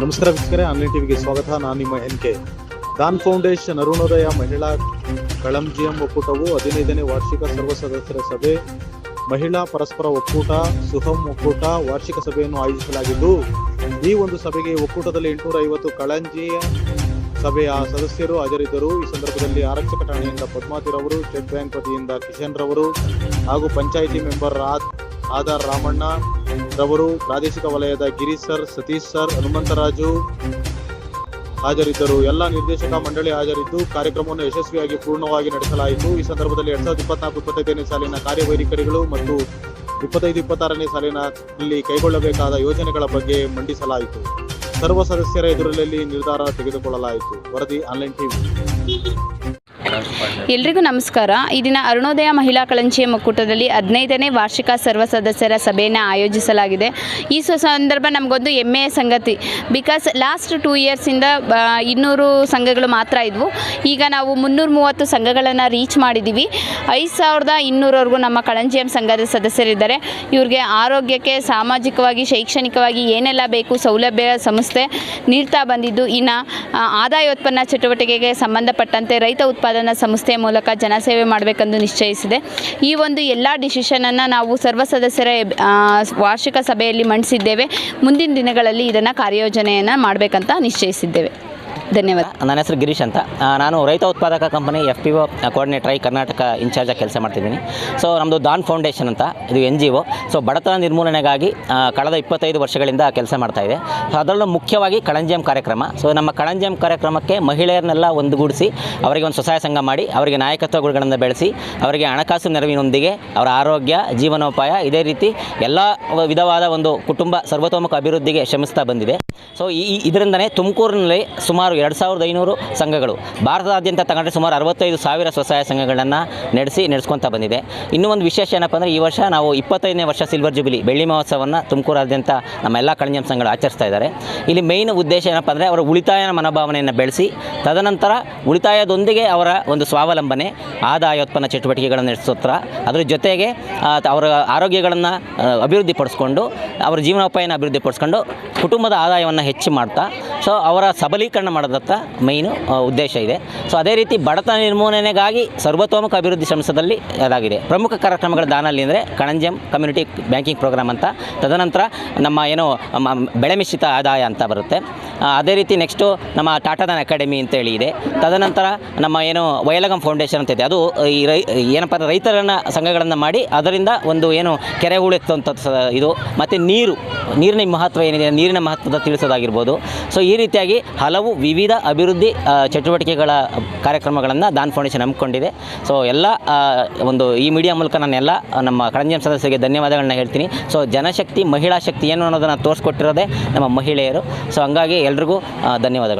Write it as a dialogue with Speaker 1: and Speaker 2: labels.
Speaker 1: ನಮಸ್ಕಾರ ವೀಕ್ಷಕರೇ, ಆನ್ಲೈನ್ ಟಿವಿಗೆ ಸ್ವಾಗತ. ನಾನು ನಿಮ್ಮ N K. Dhan foundation Arunodaya ಮಹಿಳಾ ಕಳಂಜಿಯಂ ಒಕ್ಕೂಟವು ಹದಿನೈದನೇ ವಾರ್ಷಿಕ ಸರ್ವ ಸದಸ್ಯರ ಸಭೆ, ಮಹಿಳಾ ಪರಸ್ಪರ ಒಕ್ಕೂಟ, ಸುಹಂ ಒಕ್ಕೂಟ ವಾರ್ಷಿಕ ಸಭೆಯನ್ನು ಆಯೋಜಿಸಲಾಗಿದ್ದು, ಈ ಒಂದು ಸಭೆಗೆ ಒಕ್ಕೂಟದಲ್ಲಿ ಎಂಟುನೂರ ಐವತ್ತು ಕಳಂಜಿಯ ಸಭೆಯ ಸದಸ್ಯರು ಹಾಜರಿದ್ದರು. ಈ ಸಂದರ್ಭದಲ್ಲಿ ಆರಕ್ಷಕ ಠಾಣೆಯಿಂದ ಪದ್ಮಾತಿರವರು ಸ್ಟೇಟ್ ಬ್ಯಾಂಕ್ ವತಿಯಿಂದ ಕಿಶನ್ ರವರು ಹಾಗೂ ಪಂಚಾಯಿತಿ ಮೆಂಬರ್ ಆದ್- ಆಧಾರ್ ರಾಮಣ್ಣ ರವರು ಪ್ರಾದೇಶಿಕ ವಲಯದ ಗಿರೀಶ್ ಸರ್, ಸತೀಶ್ ಸರ್ ಹನುಮಂತರಾಜು ಹಾಜರಿದ್ದರು. ಎಲ್ಲ ನಿರ್ದೇಶಕ ಮಂಡಳಿ ಹಾಜರಿದ್ದು, ಕಾರ್ಯಕ್ರಮವನ್ನು ಯಶಸ್ವಿಯಾಗಿ ಪೂರ್ಣವಾಗಿ ನಡೆಸಲಾಯಿತು. ಈ ಸಂದರ್ಭದಲ್ಲಿ ಎರಡ್ ಸಾವಿರದ ಇಪ್ಪತ್ನಾಲ್ಕು ಇಪ್ಪತ್ತೈದನೇ ಸಾಲಿನ ಕಾರ್ಯವೈಖರಿಗಳು ಮತ್ತು ಇಪ್ಪತ್ತೈದು, ಇಪ್ಪತ್ತಾರನೇ ಸಾಲಿನಲ್ಲಿ ಕೈಗೊಳ್ಳಬೇಕಾದ ಯೋಜನೆಗಳ ಬಗ್ಗೆ ಮಂಡಿಸಲಾಯಿತು. ಸರ್ವ ಸದಸ್ಯರ ಎದುರಲ್ಲಿ ನಿರ್ಧಾರ ತೆಗೆದುಕೊಳ್ಳಲಾಯಿತು. ವರದಿ ಆನ್ಲೈನ್ ಟಿವಿ.
Speaker 2: ಎಲ್ರಿಗೂ ನಮಸ್ಕಾರ. ಈ ದಿನ ಅರುಣೋದಯ ಮಹಿಳಾ ಕಳಂಚಿಯ ಒಕ್ಕೂಟದಲ್ಲಿ ಹದಿನೈದನೇ ವಾರ್ಷಿಕ ಸರ್ವ ಸದಸ್ಯರ ಸಭೆಯನ್ನು ಆಯೋಜಿಸಲಾಗಿದೆ. ಈ ಸಂದರ್ಭ ನಮಗೊಂದು ಹೆಮ್ಮೆಯ ಸಂಗತಿ. ಬಿಕಾಸ್ ಲಾಸ್ಟ್ ಟೂ ಇಯರ್ಸಿಂದ ಇನ್ನೂರು ಸಂಘಗಳು ಮಾತ್ರ ಇದ್ವು. ಈಗ ನಾವು ಮುನ್ನೂರ ಮೂವತ್ತು ಸಂಘಗಳನ್ನು ರೀಚ್ ಮಾಡಿದ್ದೀವಿ ಐದು ಸಾವಿರದ ಇನ್ನೂರವರೆಗೂ ನಮ್ಮ ಕಳಂಜಿಯಂ ಸಂಘದ ಸದಸ್ಯರಿದ್ದಾರೆ. ಇವ್ರಿಗೆ ಆರೋಗ್ಯಕ್ಕೆ, ಸಾಮಾಜಿಕವಾಗಿ, ಶೈಕ್ಷಣಿಕವಾಗಿ ಏನೆಲ್ಲ ಬೇಕು, ಸೌಲಭ್ಯ, ಸಂಸ್ಥೆ ನೀಡ್ತಾ ಬಂದಿದ್ದು. ಇನ್ನು ಆದಾಯೋತ್ಪನ್ನ ಚಟುವಟಿಕೆಗೆ ಸಂಬಂಧಪಟ್ಟಂತೆ ರೈತ ಉತ್ಪಾದನಾ ಸಂಸ್ಥೆಯ ಮೂಲಕ ಜನಸೇವೆ ಮಾಡಬೇಕೆಂದು ನಿಶ್ಚಯಿಸಿದೆ. ಈ ಒಂದು ಎಲ್ಲ ಡಿಸಿಷನನ್ನು ನಾವು ಸರ್ವ ಸದಸ್ಯರ ವಾರ್ಷಿಕ ಸಭೆಯಲ್ಲಿ ಮಂಡಿಸಿದ್ದೇವೆ. ಮುಂದಿನ ದಿನಗಳಲ್ಲಿ ಇದನ್ನು ಕಾರ್ಯಯೋಜನೆಯನ್ನು ಮಾಡಬೇಕಂತ ನಿಶ್ಚಯಿಸಿದ್ದೇವೆ. ಧನ್ಯವಾದ.
Speaker 3: ನನ್ನ ಹೆಸರು ಗಿರೀಶ್ ಅಂತ. ನಾನು ರೈತ ಉತ್ಪಾದಕ company F P O coordinator ಆಗಿ ಕರ್ನಾಟಕ ಇನ್ಚಾರ್ಜಾಗಿ ಕೆಲಸ ಮಾಡ್ತಿದ್ದೀನಿ. ಸೊ ನಮ್ಮದು ದಾನ್ ಫೌಂಡೇಶನ್ ಅಂತ, ಇದು ಎನ್ ಜಿ ಒ ಸೊ ಬಡತನ ನಿರ್ಮೂಲನೆಗಾಗಿ ಕಳೆದ ಇಪ್ಪತ್ತೈದು ವರ್ಷಗಳಿಂದ ಕೆಲಸ ಮಾಡ್ತಾ ಇದೆ. ಸೊ ಅದರಲ್ಲೂ ಮುಖ್ಯವಾಗಿ ಕಳಂಜಿಯಂ ಕಾರ್ಯಕ್ರಮ. ಸೊ ನಮ್ಮ ಕಳಂಜಿಯಂ ಕಾರ್ಯಕ್ರಮಕ್ಕೆ ಮಹಿಳೆಯರನ್ನೆಲ್ಲ ಒಂದುಗೂಡಿಸಿ, ಅವರಿಗೆ ಒಂದು ಸ್ವಸಹಾಯ ಸಂಘ ಮಾಡಿ, ಅವರಿಗೆ ನಾಯಕತ್ವ ಗುಣಗಳನ್ನು ಬೆಳೆಸಿ, ಅವರಿಗೆ ಹಣಕಾಸು ನೆರವಿನೊಂದಿಗೆ ಅವರ ಆರೋಗ್ಯ, ಜೀವನೋಪಾಯ, ಇದೇ ರೀತಿ ಎಲ್ಲ ವಿಧವಾದ ಒಂದು ಕುಟುಂಬ ಸರ್ವತೋಮುಖ ಅಭಿವೃದ್ಧಿಗೆ ಶ್ರಮಿಸ್ತಾ ಬಂದಿದೆ. ಸೊ ಈ- ಇದರಿಂದನೇ ತುಮಕೂರಿನಲ್ಲಿ ಸುಮಾರು ಎರಡು ಸಾವಿರದ ಐನೂರು ಸಂಘಗಳು. ಭಾರತದಾದ್ಯಂತ ತಗೊಂಡ್ರೆ ಸುಮಾರು ಅರವತ್ತೈದು ಸಾವಿರ ಸ್ವಸಹಾಯ ಸಂಘಗಳನ್ನು ನಡೆಸಿ ನಡೆಸ್ಕೊತಾ ಬಂದಿದೆ. ಇನ್ನೂ ಒಂದು ವಿಶೇಷ ಏನಪ್ಪ ಅಂದರೆ ಈ ವರ್ಷ ನಾವು ಇಪ್ಪತ್ತೈದನೇ ವರ್ಷ ಸಿಲ್ವರ್ ಜುಬಿಲಿ ಬೆಳ್ಳಿ ಮಹೋತ್ಸವವನ್ನು ತುಮಕೂರಾದ್ಯಂತ ನಮ್ಮ ಎಲ್ಲ ಕಳಂಜಂ ಸಂಘಗಳು ಆಚರಿಸ್ತಾ ಇದ್ದಾರೆ. ಇಲ್ಲಿ ಮೇಯ್ನ್ ಉದ್ದೇಶ ಏನಪ್ಪ ಅಂದರೆ ಅವರ ಉಳಿತಾಯ ಮನೋಭಾವನೆಯನ್ನು ಬೆಳೆಸಿ, ತದನಂತರ ಉಳಿತಾಯದೊಂದಿಗೆ ಅವರ ಒಂದು ಸ್ವಾವಲಂಬನೆ ಆದಾಯೋತ್ಪನ್ನ ಚಟುವಟಿಕೆಗಳನ್ನು ನಡೆಸೋತ್ರ, ಅದರ ಜೊತೆಗೆ ಅವರ ಆರೋಗ್ಯಗಳನ್ನು ಅಭಿವೃದ್ಧಿಪಡಿಸ್ಕೊಂಡು, ಅವರ ಜೀವನೋಪಾಯನ ಅಭಿವೃದ್ಧಿಪಡಿಸ್ಕೊಂಡು, ಕುಟುಂಬದ ಆದಾಯವನ್ನು ಹೆಚ್ಚು ಮಾಡ್ತಾ ಸೊ ಅವರ ಸಬಲೀಕರಣ ಮಾಡೋದತ್ತ ಮೈನು ಉದ್ದೇಶ ಇದೆ. ಸೊ ಅದೇ ರೀತಿ ಬಡತನ ನಿರ್ಮೂಲನೆಗಾಗಿ ಸರ್ವತೋಮುಖ ಅಭಿವೃದ್ಧಿ ಸಂಸ್ಥೆಯಲ್ಲಿ ಅದಾಗಿದೆ. ಪ್ರಮುಖ ಕಾರ್ಯಕ್ರಮಗಳ ದಾನಲ್ಲಿ ಅಂದರೆ ಕಣಂಜಂ ಕಮ್ಯುನಿಟಿ ಬ್ಯಾಂಕಿಂಗ್ ಪ್ರೋಗ್ರಾಮ್ ಅಂತ. ತದನಂತರ ನಮ್ಮ ಏನು ಬೆಳೆ ಮಿಶ್ರಿತ ಆದಾಯ ಅಂತ ಬರುತ್ತೆ. ಅದೇ ರೀತಿ ನೆಕ್ಸ್ಟು ನಮ್ಮ ಟಾಟಾದನ್ ಅಕಾಡೆಮಿ ಅಂತೇಳಿ ಇದೆ. ತದನಂತರ ನಮ್ಮ ಏನು ವಯಲಗಂ ಫೌಂಡೇಶನ್ ಅಂತ ಇದೆ. ಅದು, ಈ ರೈ, ಏನಪ್ಪ ರೈತರನ್ನ ಸಂಘಗಳನ್ನು ಮಾಡಿ ಅದರಿಂದ ಒಂದು ಏನು ಕೆರೆ ಉಳಿತಂಥ ಇದು ಮತ್ತು ನೀರು, ನೀರಿನ ಮಹತ್ವ ಏನಿದೆ, ನೀರಿನ ಮಹತ್ವದ ತಿಳಿಸೋದಾಗಿರ್ಬೋದು. ಸೊ ಈ ರೀತಿಯಾಗಿ ಹಲವು ವಿವಿಧ ಅಭಿವೃದ್ಧಿ ಚಟುವಟಿಕೆಗಳ ಕಾರ್ಯಕ್ರಮಗಳನ್ನು ದಾನ್ ಫೌಂಡೇಶನ್ ಹಮ್ಮಿಕೊಂಡಿದೆ. ಸೊ ಎಲ್ಲ ಒಂದು ಈ ಮೀಡಿಯಾ ಮೂಲಕ ನಾನೆಲ್ಲ, ನಮ್ಮ ಕಳಂಜಂ ಸದಸ್ಯರಿಗೆ ಧನ್ಯವಾದಗಳನ್ನ ಹೇಳ್ತೀನಿ. ಸೊ ಜನಶಕ್ತಿ, ಮಹಿಳಾ ಶಕ್ತಿ ಏನು ಅನ್ನೋದನ್ನು ತೋರಿಸ್ಕೊಟ್ಟಿರೋದೇ ನಮ್ಮ ಮಹಿಳೆಯರು. ಸೊ ಹಂಗಾಗಿ ಎಲ್ರಿಗೂ ಧನ್ಯವಾದಗಳು.